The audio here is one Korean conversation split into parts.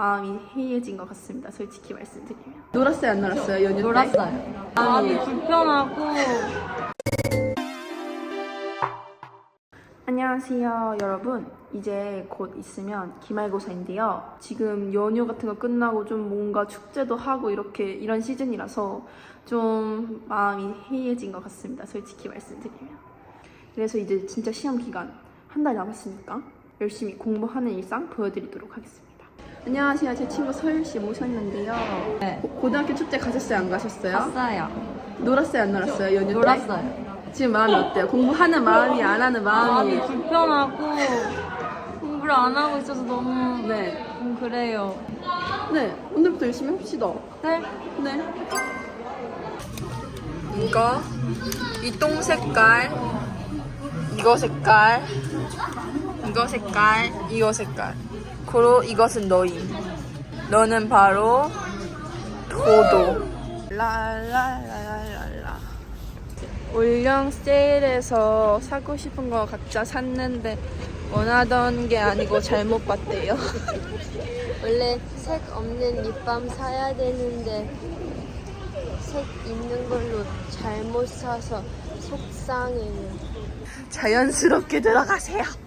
마음이 해이해진 것 같습니다. 솔직히 말씀드리면. 놀았어요, 안 놀았어요? 연휴 때? 놀았어요. 마음이 불편하고 안녕하세요, 여러분. 이제 곧 있으면 기말고사인데요. 지금 연휴 같은 거 끝나고 좀 뭔가 축제도 하고 이렇게 이런 시즌이라서 좀 마음이 해이해진 것 같습니다. 솔직히 말씀드리면. 그래서 이제 진짜 시험 기간 한 달 남았으니까 열심히 공부하는 일상 보여드리도록 하겠습니다. 안녕하세요. 제 친구 서율 씨 모셨는데요. 네. 고, 고등학교 축제 가셨어요? 안 가셨어요? 갔어요. 놀았어요? 안 놀았어요? 연휴 때? 놀았어요. 지금 마음이 어때요? 공부하는 마음이 안 하는 마음이 마음이 불편하고 공부를 안 하고 있어서 너무 네. 좀 그래요. 네, 오늘부터 열심히 합시다. 네? 네. 이거, 이똥 색깔, 이거 색깔, 이거 색깔, 이거 색깔. 그리고 이것은 너희. 너는 바로 도도. 랄랄랄랄라. 올영 세일에서 사고 싶은 거 각자 샀는데 원하던 게 아니고 잘못 봤대요. 원래 색 없는 립밤 사야 되는데 색 있는 걸로 잘못 사서 속상해요. 자연스럽게 들어가세요.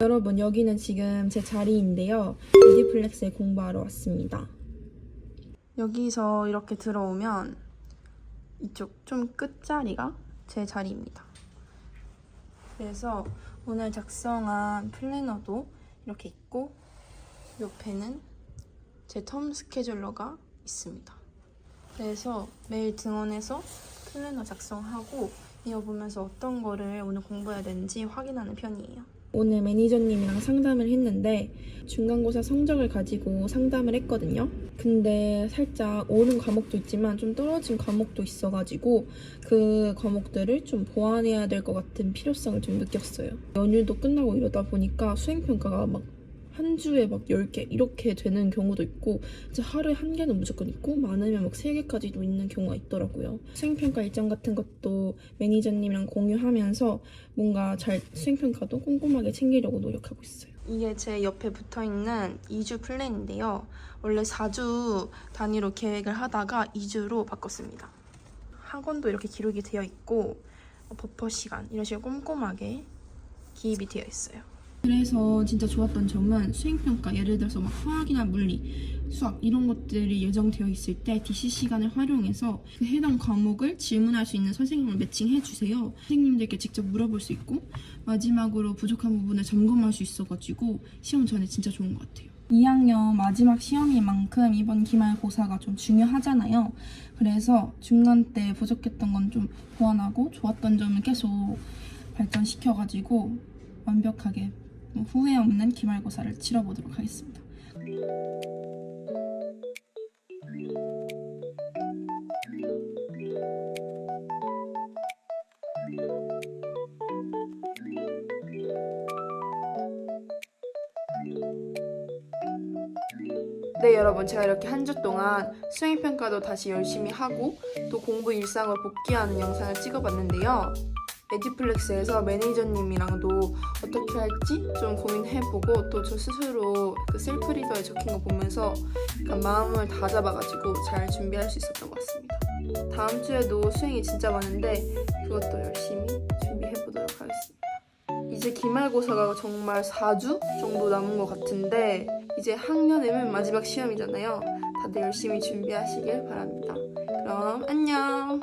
여러분 여기는 지금 제 자리인데요. 이디플렉스에 공부하러 왔습니다. 여기서 이렇게 들어오면 이쪽 좀 끝자리가 제 자리입니다. 그래서 오늘 작성한 플래너도 이렇게 있고 옆에는 제 텀 스케줄러가 있습니다. 그래서 매일 등원해서 플래너 작성하고 이어보면서 어떤 거를 오늘 공부해야 되는지 확인하는 편이에요. 오늘 매니저님이랑 상담을 했는데 중간고사 성적을 가지고 상담을 했거든요. 근데 살짝 오른 과목도 있지만 좀 떨어진 과목도 있어가지고 그 과목들을 좀 보완해야 될 것 같은 필요성을 좀 느꼈어요. 연휴도 끝나고 이러다 보니까 수행평가가 막 한 주에 막 10개 이렇게 되는 경우도 있고 이제 하루에 한 개는 무조건 있고 많으면 막 3개까지도 있는 경우가 있더라고요. 수행평가 일정 같은 것도 매니저님이랑 공유하면서 뭔가 잘 수행평가도 꼼꼼하게 챙기려고 노력하고 있어요. 이게 제 옆에 붙어 있는 2주 플랜인데요. 원래 4주 단위로 계획을 하다가 2주로 바꿨습니다. 학원도 이렇게 기록이 되어 있고 어, 버퍼 시간 이런 식으로 꼼꼼하게 기입이 되어 있어요. 그래서 진짜 좋았던 점은 수행평가 예를 들어서 막 화학이나 물리, 수학 이런 것들이 예정되어 있을 때 DC 시간을 활용해서 그 해당 과목을 질문할 수 있는 선생님을 매칭해 주세요. 선생님들께 직접 물어볼 수 있고 마지막으로 부족한 부분을 점검할 수 있어가지고 시험 전에 진짜 좋은 것 같아요. 2학년 마지막 시험인 만큼 이번 기말고사가 좀 중요하잖아요. 그래서 중간 때 부족했던 건 좀 보완하고 좋았던 점을 계속 발전시켜가지고 완벽하게 후회 없는 기말고사를 치러보도록 하겠습니다. 네 여러분 제가 이렇게 한 주 동안 수행평가도 다시 열심히 하고 또 공부 일상을 복귀하는 영상을 찍어봤는데요. 에디플렉스에서 매니저님이랑도 어떻게 할지 좀 고민해보고 또 저 스스로 그 셀프 리더에 적힌 거 보면서 마음을 다 잡아가지고 잘 준비할 수 있었던 것 같습니다. 다음 주에도 수행이 진짜 많은데 그것도 열심히 준비해보도록 하겠습니다. 이제 기말고사가 정말 4주 정도 남은 것 같은데 이제 학년의 맨 마지막 시험이잖아요. 다들 열심히 준비하시길 바랍니다. 그럼 안녕.